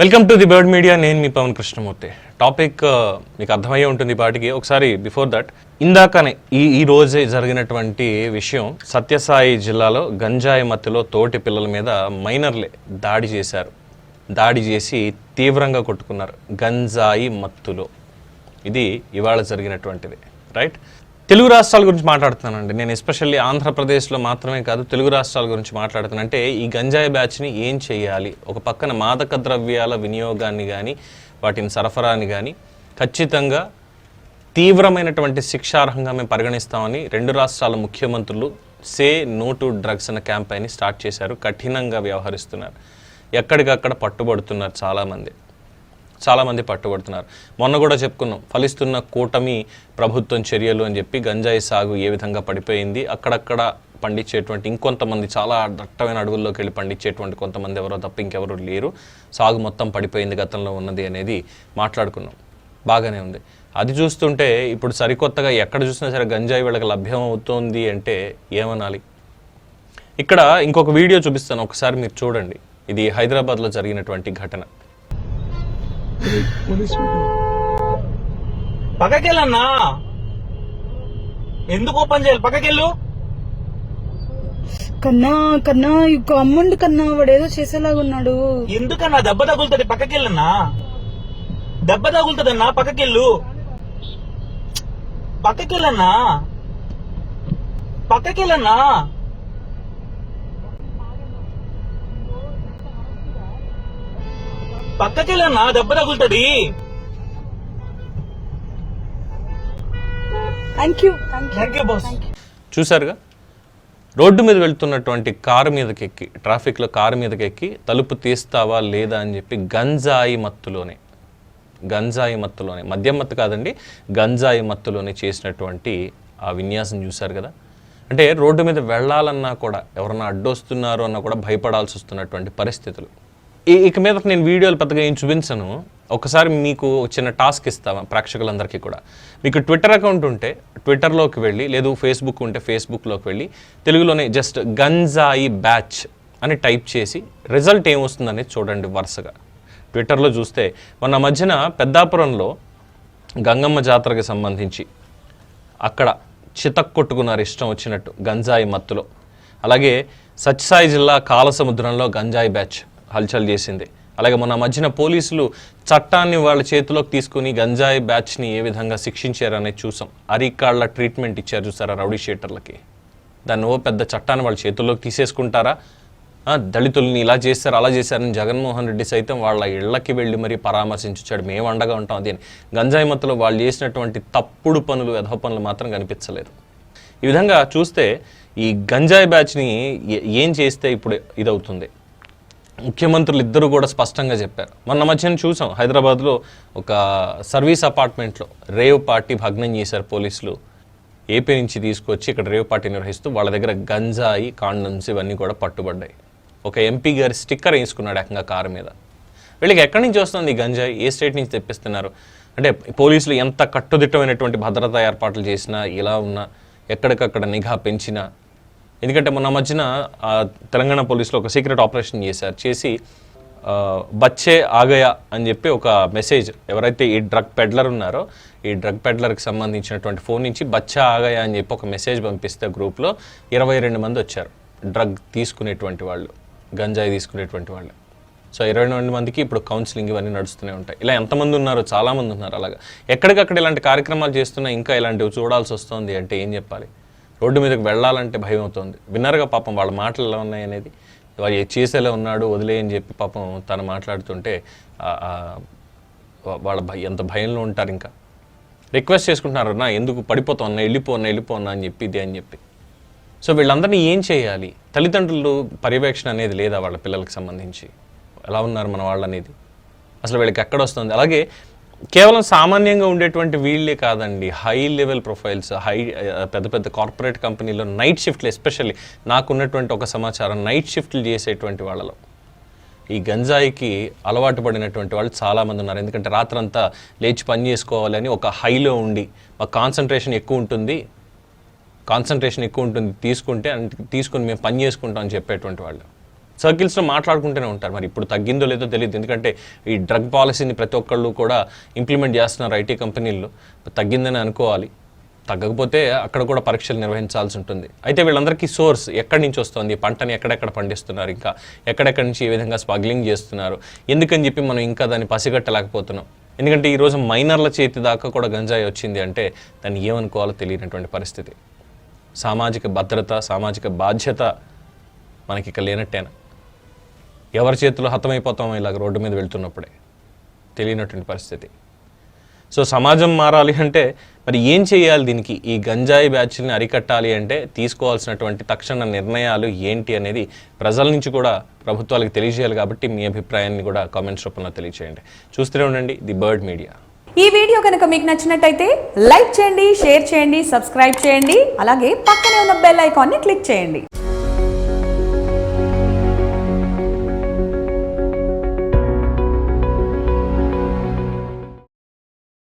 Welcome to the Bird Media నేను మీ Pawan Krishnamurthy. Topic uh, మీకు అర్థమయ్యే ఉంటుంది పాటికి. ఒకసారి బిఫోర్ దట్ ఇందాకనే ఈ ఈ రోజే జరిగినటువంటి విషయం సత్యసాయి జిల్లాలో గంజాయి మత్తులో తోటి పిల్లల మీద మైనర్లే దాడి చేశారు. దాడి చేసి తీవ్రంగా కొట్టుకున్నారు గంజాయి మత్తులో. ఇది ఇవాళ జరిగినటువంటిది రైట్ తెలుగు రాష్ట్రాల గురించి మాట్లాడుతున్నానండి. నేను ఎస్పెషల్లీ ఆంధ్రప్రదేశ్లో మాత్రమే కాదు తెలుగు రాష్ట్రాల గురించి మాట్లాడుతున్నాను అంటే ఈ గంజాయి బ్యాచ్ని ఏం చేయాలి? ఒక పక్కన మాదక ద్రవ్యాల వినియోగాన్ని కానీ వాటిని సరఫరాని కానీ ఖచ్చితంగా తీవ్రమైనటువంటి శిక్షార్హంగా మేము పరిగణిస్తామని రెండు రాష్ట్రాల ముఖ్యమంత్రులు సే నో టు డ్రగ్స్ అన్న క్యాంపెయిన్ స్టార్ట్ చేశారు. కఠినంగా వ్యవహరిస్తున్నారు. ఎక్కడికక్కడ పట్టుబడుతున్నారు చాలామంది. చాలామంది పట్టుబడుతున్నారు. మొన్న కూడా చెప్పుకున్నాం ఫలిస్తున్న కూటమి ప్రభుత్వం చర్యలు అని చెప్పి గంజాయి సాగు ఏ విధంగా పడిపోయింది అక్కడక్కడ పండించేటువంటి ఇంకొంతమంది చాలా దట్టమైన అడవుల్లోకి వెళ్ళి పండించేటువంటి కొంతమంది ఎవరో తప్ప ఇంకెవరు లేరు. సాగు మొత్తం పడిపోయింది గతంలో ఉన్నది అనేది మాట్లాడుకున్నాం. బాగానే ఉంది. అది చూస్తుంటే ఇప్పుడు సరికొత్తగా ఎక్కడ చూసినా సరే గంజాయి వీళ్ళకి లభ్యం అవుతోంది అంటే ఏమనాలి? ఇక్కడ ఇంకొక వీడియో చూపిస్తాను ఒకసారి మీరు చూడండి. ఇది హైదరాబాద్లో జరిగినటువంటి ఘటన. పక్కకెళ్ళన్నా? ఎందుకు ఓపెన్ చేయాలి? పక్కకెళ్ళు. కన్నా కన్నా ఇంకో అమ్ముండు కన్నా వాడు ఏదో చేసేలాగా ఉన్నాడు ఎందుకన్నా దెబ్బ తగులుతుంది? పక్కకెళ్ళన్నా. దెబ్బ తగులుతుందన్నా? పక్కకెళ్ళు. పక్కకెళ్ళన్నా. పక్కకెళ్ళన్నా. పక్కకెళ్ళన్నా దెబ్బ తగులుతుంది. చూసారుగా రోడ్డు మీద వెళ్తున్నటువంటి కారు మీదకి ఎక్కి ట్రాఫిక్లో కారు మీదకి ఎక్కి తలుపు తీస్తావా లేదా అని చెప్పి గంజాయి మత్తులోనే గంజాయి మత్తులోనే మద్యం మత్తు కాదండి గంజాయి మత్తులోనే చేసినటువంటి ఆ విన్యాసం చూశారు కదా? అంటే రోడ్డు మీద వెళ్ళాలన్నా కూడా ఎవరన్నా అడ్డొస్తున్నారు అన్నా కూడా భయపడాల్సి వస్తున్నటువంటి పరిస్థితులు. ఇక మీద నేను వీడియోలు పెద్దగా ఏం చూపించను. ఒకసారి మీకు చిన్న టాస్క్ ఇస్తాను ప్రేక్షకులందరికీ కూడా. మీకు ట్విట్టర్ అకౌంట్ ఉంటే ట్విట్టర్లోకి వెళ్ళి లేదు ఫేస్బుక్ ఉంటే ఫేస్బుక్లోకి వెళ్ళి తెలుగులోనే జస్ట్ గంజాయి బ్యాచ్ అని టైప్ చేసి రిజల్ట్ ఏమొస్తుందని చూడండి వరుసగా. ట్విట్టర్లో చూస్తే మొన్న మధ్యన పెద్దాపురంలో గంగమ్మ జాతరకి సంబంధించి అక్కడ చితక్ కొట్టుకున్నారు ఇష్టం వచ్చినట్టు గంజాయి మత్తులో. అలాగే సత్యసాయి జిల్లా కాలసముద్రంలో గంజాయి బ్యాచ్. హల్చల్ చేసింది. అలాగే మొన్న మధ్యన పోలీసులు చట్టాన్ని వాళ్ళ చేతిలోకి తీసుకుని గంజాయి బ్యాచ్ని ఏ విధంగా శిక్షించారనేది చూసాం. అరికాళ్ళ ట్రీట్మెంట్ ఇచ్చారు చూసారా రౌడీ షీటర్లకి? దాన్ని ఓ పెద్ద చట్టాన్ని వాళ్ళ చేతుల్లోకి తీసేసుకుంటారా? దళితుల్ని ఇలా చేశారు అలా చేశారని జగన్మోహన్ రెడ్డి సైతం వాళ్ళ ఇళ్ళకి వెళ్ళి మరీ పరామర్శించాడు మేము అండగా ఉంటాం అది అని. గంజాయి మత్తులో వాళ్ళు చేసినటువంటి తప్పుడు పనులు వెధవ పనులు మాత్రం కనిపించలేదు. ఈ విధంగా చూస్తే ఈ గంజాయి బ్యాచ్ని ఏం చేస్తే ఇప్పుడు ఇదవుతుంది? ముఖ్యమంత్రులు ఇద్దరు కూడా స్పష్టంగా చెప్పారు. మొన్న మధ్యన చూసాం హైదరాబాద్లో ఒక సర్వీస్ అపార్ట్మెంట్లో రేవ్ పార్టీ భగ్నం చేశారు పోలీసులు. ఏపీ నుంచి తీసుకొచ్చి ఇక్కడ రేవ్ పార్టీ నిర్వహిస్తూ వాళ్ళ దగ్గర గంజాయి కాండమ్స్ ఇవన్నీ కూడా పట్టుబడ్డాయి. ఒక ఎంపీ గారి స్టిక్కర్ వేసుకున్నాడు ఏకంగా కారు మీద. వీళ్ళకి ఎక్కడి నుంచి వస్తుంది ఈ గంజాయి? ఏ స్టేట్ నుంచి తెప్పిస్తున్నారు? అంటే పోలీసులు ఎంత కట్టుదిట్టమైనటువంటి భద్రతా ఏర్పాట్లు చేసినా ఇలా ఉన్నా ఎక్కడికక్కడ నిఘా పెంచినా ఎందుకంటే మొన్న మధ్యన తెలంగాణ పోలీసులు ఒక సీక్రెట్ ఆపరేషన్ చేశారు. చేసి బచ్చే ఆగయా అని చెప్పి ఒక మెసేజ్ ఎవరైతే ఈ డ్రగ్ పెడ్లర్ ఉన్నారో ఈ డ్రగ్ పెడ్లర్కి సంబంధించినటువంటి ఫోన్ నుంచి బచ్చా ఆగయా అని చెప్పి ఒక మెసేజ్ పంపిస్తే గ్రూప్లో ఇరవై రెండు మంది వచ్చారు. డ్రగ్ తీసుకునేటువంటి వాళ్ళు గంజాయి తీసుకునేటువంటి వాళ్ళు. సో ఇరవై రెండు మందికి ఇప్పుడు కౌన్సిలింగ్ ఇవన్నీ నడుస్తూనే ఉంటాయి. ఇలా ఎంతమంది ఉన్నారో చాలామంది ఉన్నారు అలాగా. ఎక్కడికక్కడ ఇలాంటి కార్యక్రమాలు చేస్తున్నా ఇంకా ఇలాంటివి చూడాల్సి వస్తుంది అంటే ఏం చెప్పాలి? రోడ్డు మీదకి వెళ్ళాలంటే భయం అవుతుంది. విన్నారుగా పాపం వాళ్ళ మాటలు ఎలా ఉన్నాయి అనేది? వాడు చేసేలా ఉన్నాడు వదిలేయని చెప్పి పాపం తను మాట్లాడుతుంటే వాళ్ళ భయ ఎంత భయంలో ఉంటారు ఇంకా. రిక్వెస్ట్ చేసుకుంటున్నారు నా ఎందుకు పడిపోతున్నా వెళ్ళిపోన్నా వెళ్ళిపోన్నా అని చెప్పి ఇది అని చెప్పి. సో వీళ్ళందరినీ ఏం చేయాలి? తల్లిదండ్రులు పర్యవేక్షణ అనేది లేదా వాళ్ళ పిల్లలకు సంబంధించి? ఎలా ఉన్నారు మన వాళ్ళు అనేది అసలు వీళ్ళకి ఎక్కడ వస్తుంది? అలాగే కేవలం సామాన్యంగా ఉండేటువంటి వీళ్ళే కాదండి. హై లెవెల్ ప్రొఫైల్స్ హై పెద్ద పెద్ద కార్పొరేట్ కంపెనీలో నైట్ షిఫ్ట్లు ఎస్పెషల్లీ నాకున్నటువంటి ఒక సమాచారం నైట్ షిఫ్ట్లు చేసేటువంటి వాళ్ళలో. ఈ గంజాయికి అలవాటు పడినటువంటి వాళ్ళు చాలామంది ఉన్నారు. ఎందుకంటే రాత్రంతా లేచి పని చేసుకోవాలని ఒక హైలో ఉండి మాకు కాన్సన్ట్రేషన్ ఎక్కువ ఉంటుంది. కాన్సన్ట్రేషన్ ఎక్కువ ఉంటుంది తీసుకుంటే తీసుకుని మేము పని చేసుకుంటాం అని చెప్పేటువంటి వాళ్ళు. సర్కిల్స్లో మాట్లాడుకుంటూనే ఉంటారు. మరి ఇప్పుడు తగ్గిందో లేదో తెలియదు ఎందుకంటే ఈ డ్రగ్ పాలసీని ప్రతి ఒక్కళ్ళు కూడా ఇంప్లిమెంట్ చేస్తున్నారు ఐటీ కంపెనీల్లో. తగ్గిందని అనుకోవాలి. తగ్గకపోతే అక్కడ కూడా పరీక్షలు నిర్వహించాల్సి ఉంటుంది. అయితే వీళ్ళందరికీ సోర్స్ ఎక్కడి నుంచి వస్తుంది? పంటని ఎక్కడెక్కడ పండిస్తున్నారు ఇంకా? ఎక్కడెక్కడి నుంచి ఏ విధంగా స్మగ్లింగ్ చేస్తున్నారు? ఎందుకని చెప్పి మనం ఇంకా దాన్ని పసిగట్టలేకపోతున్నాం? ఎందుకంటే ఈరోజు మైనర్ల చేతి దాకా కూడా గంజాయి వచ్చింది అంటే దాన్ని ఏమనుకోవాలో తెలియనటువంటి పరిస్థితి. సామాజిక భద్రత సామాజిక బాధ్యత మనకి ఇక లేనట్టేనా? ఎవరి చేతిలో హతమైపోతామో ఇలాగ రోడ్డు మీద వెళ్తున్నప్పుడే తెలియనటువంటి పరిస్థితి. సో సమాజం మారాలి అంటే మరి ఏం చేయాలి దీనికి? ఈ గంజాయి బ్యాచ్ని అరికట్టాలి అంటే తీసుకోవాల్సినటువంటి తక్షణ నిర్ణయాలు ఏంటి అనేది ప్రజల నుంచి కూడా ప్రభుత్వాలకు తెలియజేయాలి కాబట్టి మీ అభిప్రాయాన్ని కూడా కామెంట్స్ రూపంలో తెలియజేయండి చూస్తూనే ఉండండి ది బర్డ్ మీడియా. ఈ వీడియో కనుక మీకు నచ్చినట్టయితే లైక్ చేయండి షేర్ చేయండి సబ్స్క్రైబ్ చేయండి అలాగే పక్కనే ఉన్న బెల్ ఐకాన్ని క్లిక్ చేయండి.